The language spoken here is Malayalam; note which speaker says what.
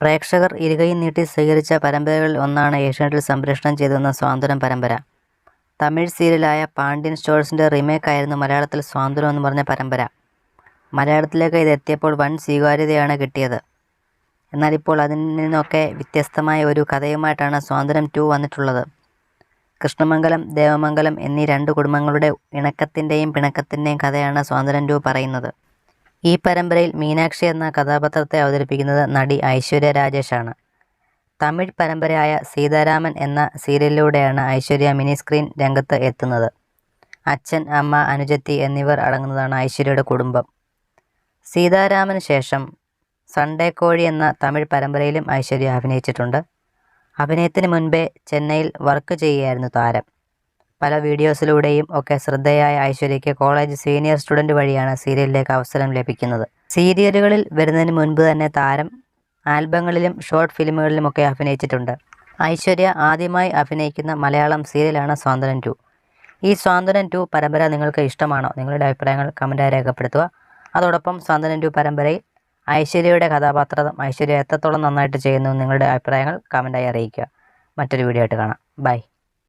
Speaker 1: പ്രേക്ഷകർ ഇരുകൈ നീട്ടി സ്വീകരിച്ച പരമ്പരകളിൽ ഒന്നാണ് ഏഷ്യാനെറ്റിൽ സംപ്രേഷണം ചെയ്തുവന്ന സ്വാതന്ത്ര്യം പരമ്പര. തമിഴ് സീരിയലായ പാണ്ഡ്യൻ സ്റ്റോഴ്സിന്റെ റീമേക്കായിരുന്നു മലയാളത്തിൽ സ്വാതന്ത്ര്യം എന്ന് പറഞ്ഞ പരമ്പര. മലയാളത്തിലേക്ക് ഇത് എത്തിയപ്പോൾ വൻ സ്വീകാര്യതയാണ് കിട്ടിയത്. എന്നാൽ ഇപ്പോൾ അതിൽ നിന്നൊക്കെ വ്യത്യസ്തമായ ഒരു കഥയുമായിട്ടാണ് സ്വാതന്ത്ര്യം ടു വന്നിട്ടുള്ളത്. കൃഷ്ണമംഗലം, ദേവമംഗലം എന്നീ രണ്ട് കുടുംബങ്ങളുടെ ഇണക്കത്തിന്റെയും പിണക്കത്തിന്റെയും കഥയാണ് സ്വാതന്ത്ര്യം ടു പറയുന്നത്. ഈ പരമ്പരയിൽ മീനാക്ഷി എന്ന കഥാപാത്രത്തെ അവതരിപ്പിക്കുന്നത് നടി ഐശ്വര്യ രാജേഷാണ്. തമിഴ് പരമ്പരയായ സീതാരാമൻ എന്ന സീരിയലിലൂടെയാണ് ഐശ്വര്യ മിനിസ്ക്രീൻ രംഗത്ത് എത്തുന്നത്. അച്ഛൻ, അമ്മ, അനുജത്തി എന്നിവർ അടങ്ങുന്നതാണ് ഐശ്വര്യയുടെ കുടുംബം. സീതാരാമന് ശേഷം സൺഡേ കോഴി എന്ന തമിഴ് പരമ്പരയിലും ഐശ്വര്യ അഭിനയിച്ചിട്ടുണ്ട്. അഭിനയത്തിന് മുൻപേ ചെന്നൈയിൽ വർക്ക് ചെയ്യുകയായിരുന്നു താരം. പല വീഡിയോസിലൂടെയും ഒക്കെ ശ്രദ്ധയായ ഐശ്വര്യയ്ക്ക് കോളേജ് സീനിയർ സ്റ്റുഡന്റ് വഴിയാണ് സീരിയലിലേക്ക് അവസരം ലഭിക്കുന്നത്. സീരിയലുകളിൽ വരുന്നതിന് മുൻപ് തന്നെ താരം ആൽബങ്ങളിലും ഷോർട്ട് ഫിലിമുകളിലുമൊക്കെ അഭിനയിച്ചിട്ടുണ്ട്. ഐശ്വര്യ ആദ്യമായി അഭിനയിക്കുന്ന മലയാളം സീരിയലാണ് സ്വാതന്ത്ര്യം ടു. ഈ സ്വാതന്ത്ര്യം ടു പരമ്പര നിങ്ങൾക്ക് ഇഷ്ടമാണോ? നിങ്ങളുടെ അഭിപ്രായങ്ങൾ കമന്റായി രേഖപ്പെടുത്തുക. അതോടൊപ്പം സ്വാതന്ത്ര്യം ടു പരമ്പരയിൽ ഐശ്വര്യയുടെ കഥാപാത്രം ഐശ്വര്യ എത്രത്തോളം നന്നായിട്ട് ചെയ്യുന്നു നിങ്ങളുടെ അഭിപ്രായങ്ങൾ കമന്റായി അറിയിക്കുക. മറ്റൊരു വീഡിയോ ആയിട്ട് കാണാം. ബൈ.